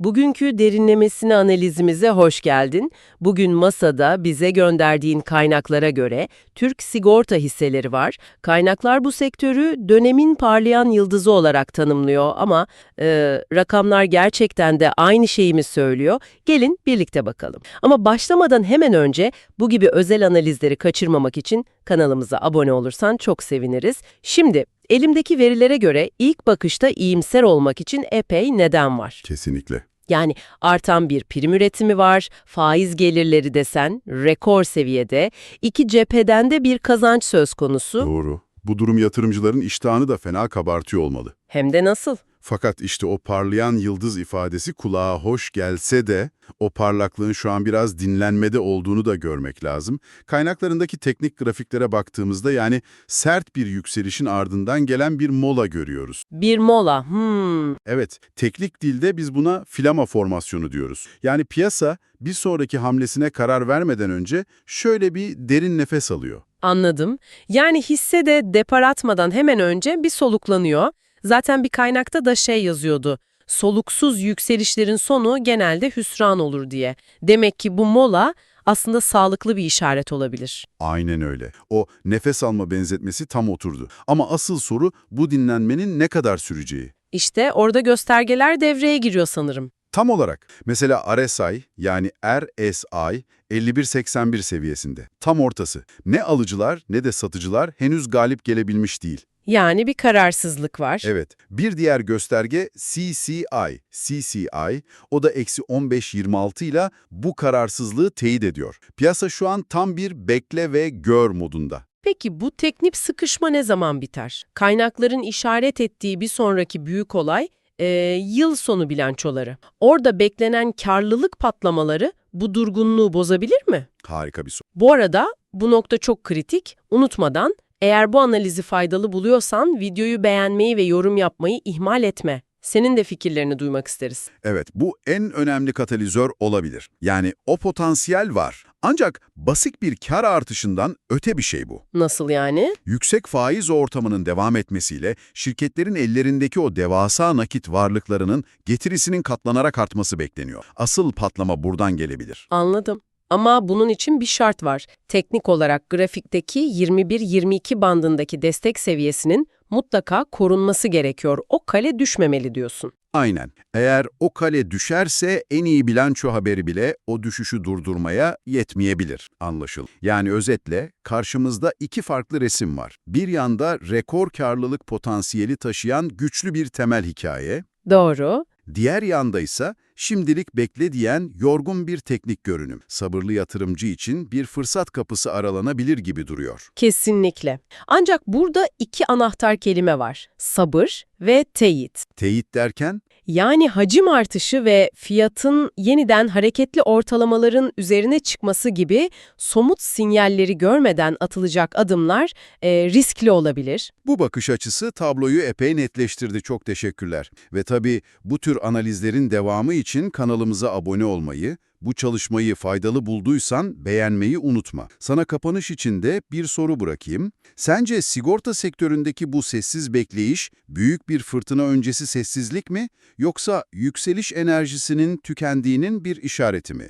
Bugünkü derinlemesine analizimize hoş geldin. Bugün masada bize gönderdiğin kaynaklara göre Türk sigorta hisseleri var. Kaynaklar bu sektörü dönemin parlayan yıldızı olarak tanımlıyor ama e, rakamlar gerçekten de aynı şeyi mi söylüyor? Gelin birlikte bakalım. Ama başlamadan hemen önce bu gibi özel analizleri kaçırmamak için kanalımıza abone olursan çok seviniriz. Şimdi elimdeki verilere göre ilk bakışta iyimser olmak için epey neden var. Kesinlikle. Yani artan bir prim üretimi var, faiz gelirleri desen rekor seviyede, iki cepheden de bir kazanç söz konusu. Doğru. Bu durum yatırımcıların iştahını da fena kabartıyor olmalı. Hem de nasıl? Fakat işte o parlayan yıldız ifadesi kulağa hoş gelse de o parlaklığın şu an biraz dinlenmede olduğunu da görmek lazım. Kaynaklarındaki teknik grafiklere baktığımızda yani sert bir yükselişin ardından gelen bir mola görüyoruz. Bir mola, hmm, Evet, teknik dilde biz buna flama formasyonu diyoruz. Yani piyasa bir sonraki hamlesine karar vermeden önce şöyle bir derin nefes alıyor. anladım. Yani hisse de depar atmadan hemen önce bir soluklanıyor. Zaten bir kaynakta da şey yazıyordu. Soluksuz yükselişlerin sonu genelde hüsran olur diye. Demek ki bu mola aslında sağlıklı bir işaret olabilir. Aynen öyle. O nefes alma benzetmesi tam oturdu. Ama asıl soru bu dinlenmenin ne kadar süreceği. İşte orada göstergeler devreye giriyor sanırım. Tam olarak mesela RSI yani RSI 51.81 seviyesinde. Tam ortası. Ne alıcılar ne de satıcılar henüz galip gelebilmiş değil. Yani bir kararsızlık var. Evet. Bir diğer gösterge CCI. CCI o da eksi 15.26 ile bu kararsızlığı teyit ediyor. Piyasa şu an tam bir bekle ve gör modunda. Peki bu teknik sıkışma ne zaman biter? Kaynakların işaret ettiği bir sonraki büyük olay e, yıl sonu bilançoları. Orada beklenen karlılık patlamaları bu durgunluğu bozabilir mi? Harika bir soru. Bu arada bu nokta çok kritik. Unutmadan eğer bu analizi faydalı buluyorsan videoyu beğenmeyi ve yorum yapmayı ihmal etme. Senin de fikirlerini duymak isteriz. Evet, bu en önemli katalizör olabilir. Yani o potansiyel var. Ancak basit bir kar artışından öte bir şey bu. Nasıl yani? Yüksek faiz ortamının devam etmesiyle şirketlerin ellerindeki o devasa nakit varlıklarının getirisinin katlanarak artması bekleniyor. Asıl patlama buradan gelebilir. Anladım. Ama bunun için bir şart var. Teknik olarak grafikteki 21-22 bandındaki destek seviyesinin mutlaka korunması gerekiyor. O kale düşmemeli diyorsun. Aynen. Eğer o kale düşerse en iyi bilanço haberi bile o düşüşü durdurmaya yetmeyebilir anlaşıl. Yani özetle karşımızda iki farklı resim var. Bir yanda rekor karlılık potansiyeli taşıyan güçlü bir temel hikaye, Doğru. Diğer yanda ise şimdilik bekle diyen yorgun bir teknik görünüm. Sabırlı yatırımcı için bir fırsat kapısı aralanabilir gibi duruyor. Kesinlikle. Ancak burada iki anahtar kelime var. Sabır ve teyit. Teyit derken Yani hacim artışı ve fiyatın yeniden hareketli ortalamaların üzerine çıkması gibi somut sinyalleri görmeden atılacak adımlar e, riskli olabilir. Bu bakış açısı tabloyu epey netleştirdi. Çok teşekkürler. Ve tabii bu tür analizlerin devamı için kanalımıza abone olmayı, bu çalışmayı faydalı bulduysan beğenmeyi unutma. Sana kapanış için de bir soru bırakayım. Sence sigorta sektöründeki bu sessiz bekleyiş büyük bir fırtına öncesi sessizlik mi yoksa yükseliş enerjisinin tükendiğinin bir işareti mi?